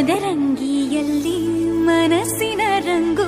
ಮದರಂಗಿಯಲ್ಲಿ ಮನಸ್ಸಿನ ರಂಗು